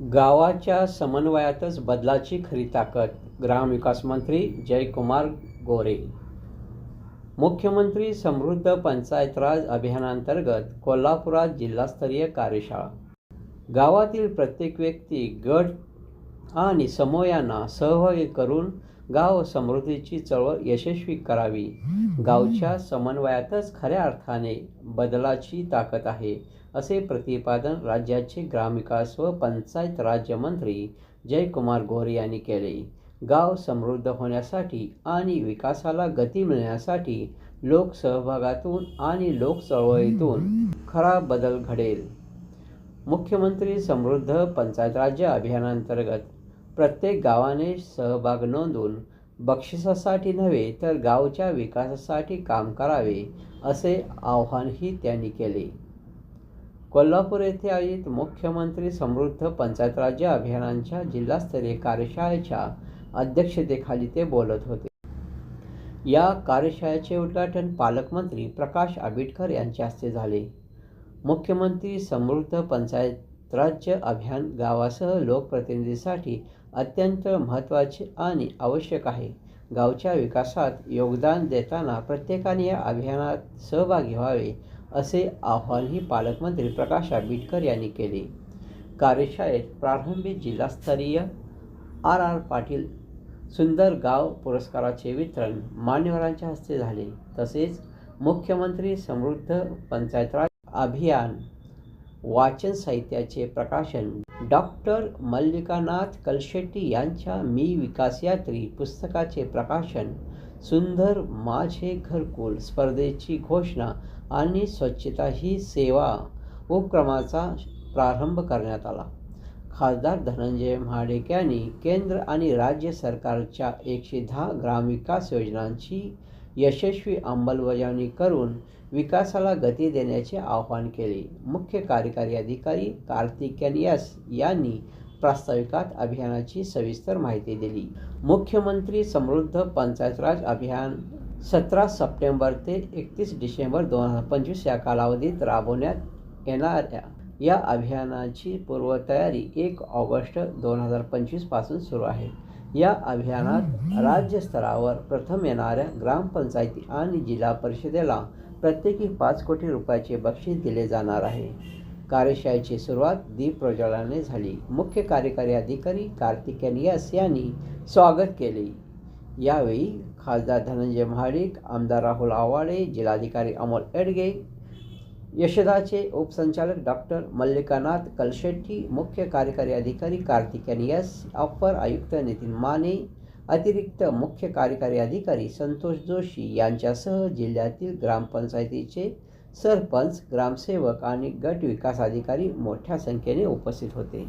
गावाच्या समन्वयातच बदलाची खरी ताकद. ग्रामविकास मंत्री जयकुमार गोरे. मुख्यमंत्री समृद्ध पंचायत राज अभियानांतर्गत कोल्हापुरात जिल्हास्तरीय कार्यशाळा. गावातील प्रत्येक व्यक्ती गट आणि समूहांना सहभागी करून गाव समृद्धीची चळवळ यशस्वी करावी. गावच्या समन्वयातच खऱ्या अर्थाने बदलाची ताकद आहे असे प्रतिपादन राज्याचे ग्रामविकास व पंचायत राज्यमंत्री जयकुमार गोरे यांनी केले. गाव समृद्ध होण्यासाठी आणि विकासाला गती मिळण्यासाठी लोकसहभागातून आणि लोकचळवळीतून खरा बदल घडेल. मुख्यमंत्री समृद्ध पंचायत राज्य अभियानांतर्गत प्रत्येक गावाने सहभाग नोंदवून बक्षिसासाठी नव्हे तर गावच्या विकासासाठी काम करावे असे आवाहनही त्यांनी केले. कोल्हापूर येथे आयोजित मुख्यमंत्री समृद्ध पंचायत राज्य अभियानांच्या जिल्हास्तरीय कार्यशाळेच्या अध्यक्षतेखाली ते बोलत होते. या कार्यशाळेचे उद्घाटन पालकमंत्री प्रकाश आंबेडकर यांच्या हस्ते झाले. मुख्यमंत्री समृद्ध पंचायत राज्य अभियान गावासह लोकप्रतिनिधीसाठी अत्यंत महत्त्वाचे आणि आवश्यक आहे. गावच्या विकासात योगदान देताना प्रत्येकाने या अभियानात सहभागी व्हावे असे आवाहनही पालकमंत्री प्रकाश आंबेडकर यांनी केले. कार्यशाळेत प्रारंभिक जिल्हास्तरीय आर आर पाटील सुंदर गाव पुरस्काराचे वितरण मान्यवरांच्या हस्ते झाले. तसेच मुख्यमंत्री समृद्ध पंचायत राज अभियान वाचन साहित्याचे प्रकाशन डॉक्टर मल्लिकानाथ कलशेट्टी यांच्या मी विकास यात्री पुस्तकाचे प्रकाशन सुंदर माझे घरकुल स्पर्धेची घोषणा आणि स्वच्छता ही सेवा उपक्रमाचा प्रारंभ करण्यात आला. खासदार धनंजय महाडेक यांनी केंद्र आणि राज्य सरकारच्या एकशे दहा ग्रामविकास योजनांची यशस्वी अंमलबजावणी करून विकासाला गती देण्याचे आवाहन केले. मुख्य कार्यकारी अधिकारी कार्तिकेन यस यांनी प्रास्ताविकात अभियानाची सविस्तर माहिती दिली. मुख्यमंत्री समृद्ध पंचायत राज अभियान सतरा सप्टेंबर ते एकतीस डिसेंबर दोन हजार पंचवीस या कालावधीत राबवण्यात येणाऱ्या या अभियानाची पूर्वतयारी एक ऑगस्ट दोन हजार पंचवीसपासून सुरू आहे. या अभियानात राज्यस्तरावर प्रथम येणाऱ्या ग्रामपंचायती आणि जिल्हा परिषदेला प्रत्येकी पाच कोटी रुपयाचे बक्षीस दिले जाणार आहे. कार्यशाळेची सुरुवात दीप प्रज्वलाने झाली. मुख्य कार्यकारी अधिकारी कार्तिकेन यस यांनी स्वागत केले. यावेळी खासदार धनंजय महाडिक आमदार राहुल आवाडे जिल्हाधिकारी अमोल एडगे यशदाचे उपसंचालक डॉक्टर मल्लिकानाथ कलशेट्टी मुख्य कार्यकारी अधिकारी कार्तिकेयन यस अप्पर आयुक्त नितीन माने अतिरिक्त मुख्य कार्यकारी अधिकारी संतोष जोशी यांच्यासह जिल्ह्यातील ग्रामपंचायतीचे सरपंच ग्रामसेवक आणि गट विकास अधिकारी मोठ्या संख्येने उपस्थित होते.